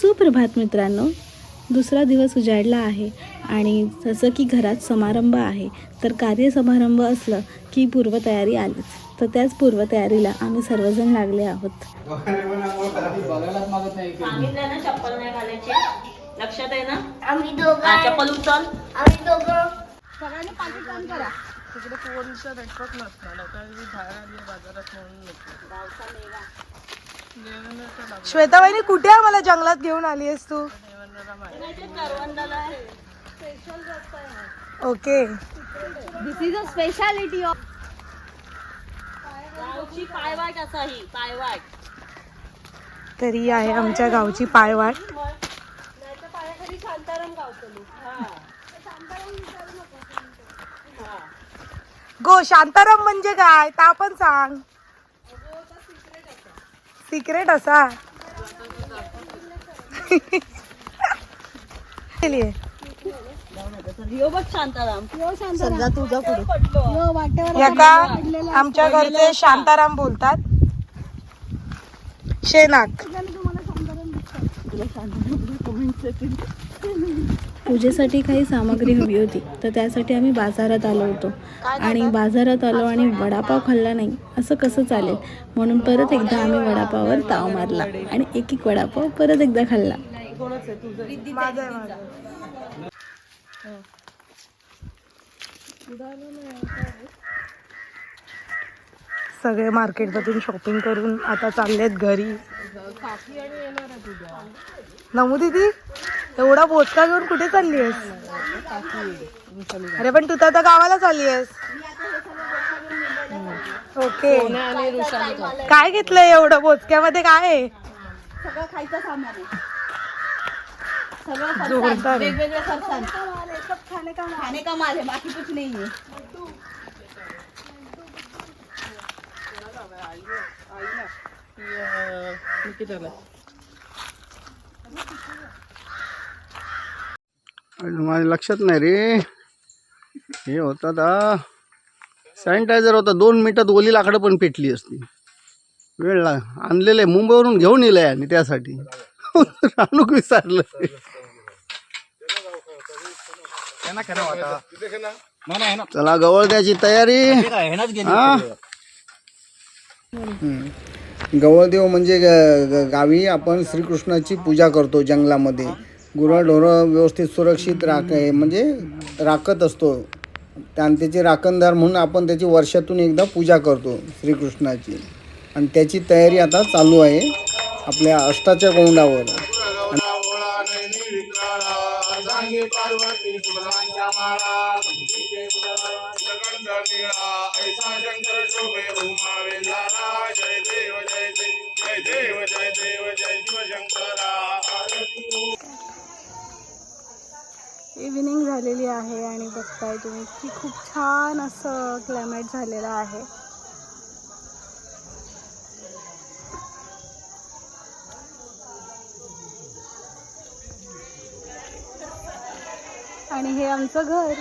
सुप्रभात मित्रांनो. दुसरा दिवस उजाडला आहे आणि जसं की घरात समारंभ आहे तर कार्यसमारंभ असलं की पूर्वतयारी आलीच. तर त्याच पूर्वतयारीला आम्ही सर्वजण लागले आहोत. लक्षात आहे ना? आम्ही दोघं चप्पल उचल. आम्ही दोघं तिकडे फोनचं नेटवर्क नसणार. आता मी बाहेर आली आहे बाजारात म्हणून श्वेता वहिनी कुठे आहे मला जंगलात घेऊन आली आहेस तू? Okay. This is a speciality of गावची पायवाट असा ही पायवाट. तरी आहे आमच्या गावची पायवाट. गो शांताराम म्हणजे काय? ता पण सांग. सिक्रेट असा. आमच्या घरचे शांताराम बोलतात. शेनाक. पूजेसाठी काही सामग्री हवी होती तर त्यासाठी आम्ही बाजारात आलो होतो. आणि बाजारात आलो आणि वडापाव खाल्ला नाही असं कसं चालेल? म्हणून परत एकदा आम्ही वडापाववर ताव मारला आणि एक एक वडापाव परत एकदा खाल्ला. सगळे मार्केटमधून शॉपिंग करून आता चाललेत घरी. नमू दीदी? एवढा बोचका घेऊन कुठे चालली आहेस अरे पण तू तर आता गावाला चालली आहेस ओके काय घेतलंय एवढं बोचक्यामध्ये काय आहे सगळं खायचं सामान सगळं जोरदार वेगवेगळे खाणे का माल बाकी कुछ नहीं माझ्या लक्षात नाही रे. हे होता दा सॅनिटायझर होता. दोन मिनिटात ओली लाकडं पण पेटली असती. वेळ लाग आणलेले मुंबईवरून घेऊन येलंय आणि त्यासाठी. रानूक विचारलं चला गवळ द्यायची तयारी. हा? गवळदेव म्हणजे गावी आपण श्रीकृष्णाची पूजा करतो जंगलामध्ये. गुरंढोरं व्यवस्थित सुरक्षित राख म्हणजे राखत असतो. त्यान आणि त्याचे राखणदार म्हणून आपण त्याची वर्षातून एकदा पूजा करतो श्रीकृष्णाची. आणि त्याची तयारी आता चालू आहे आपल्या अष्टाच्या गोंडावर इव्हिनिंग झालेली आहे आणि बघताय तुम्ही की खूप छान असं क्लायमेट झालेलं आहे. आणि हे आमचं घर.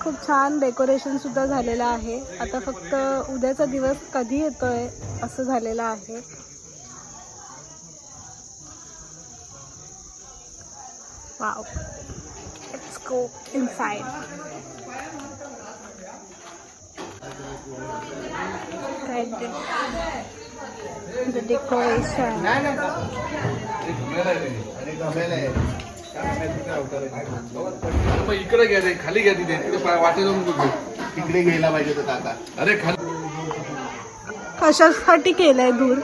खूप छान डेकोरेशन सुद्धा झालेलं आहे. आता फक्त उद्याचा दिवस कधी येतोय असं झालेलं आहे. Wow Let's go inside. Right there. The decoration. इकडे घ्या खाली घ्या तिथे तिथे वाटेला. इकडे घ्यायला पाहिजे काका अरे खाली कशासाठी केलंय दूर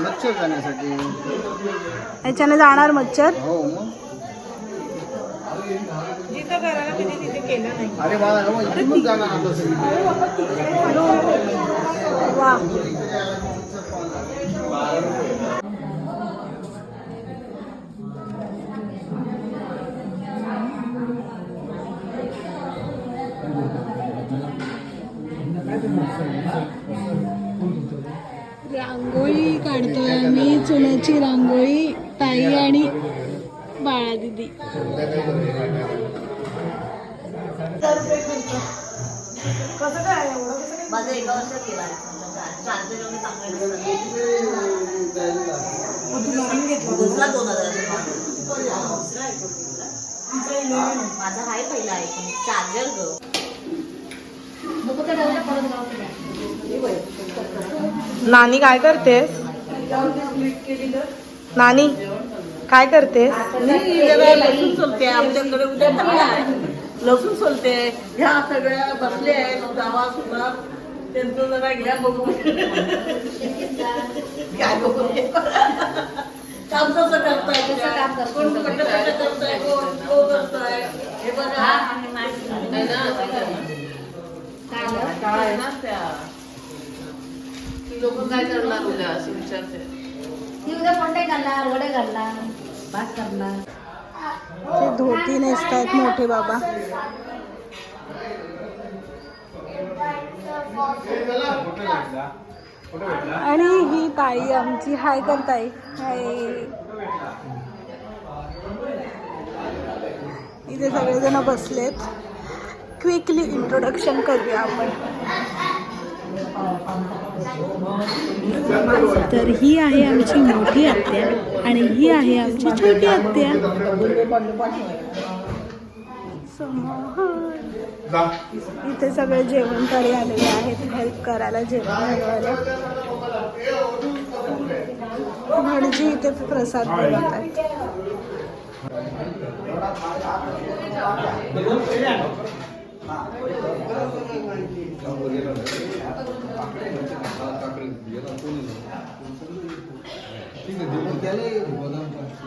मच्छर जाण्यासाठी याच्याने जाणार मच्छर हो जिथं अरे बाळा हो, वा रांगोळी काढतोय मी चुन्याची रांगोळी ताई आणि बाळा दिदी. माझं एका वर्षात केला दोन हजार माझा हाय पहिला आहे चार्जर ग. नानी काय करतेस? नानी? काय करतेस? लसूण सोलते आमच्याकडे उद्या लसूण सोलते. ह्या सगळ्या बसले आहेत. जावा सुद्धा. त्यांचं जरा घ्या बघून काम कसं करताय? कोण कटकट करताय? कोण कोण करताय? हे बघा. लोक काय करणार उद्या? असे विचारते. ते ते धोती नेसतायत मोठे बाबा. आणि ही ताई आमची हाय कर ताई हाय. इथे सगळेजण बसलेत. क्विकली इंट्रोडक्शन करूया आपण. तर ही आहे आमची मोठी आत्या आणि ही आहे आमची छोटी आत्या. इथे सगळे जेवण तरी आलेले आहेत. हेल्प करायला जेवण बनवायला. भटजी इथे प्रसाद बनवत आहेत. ঠিক আছে গেলে বদাম পাচ্ছি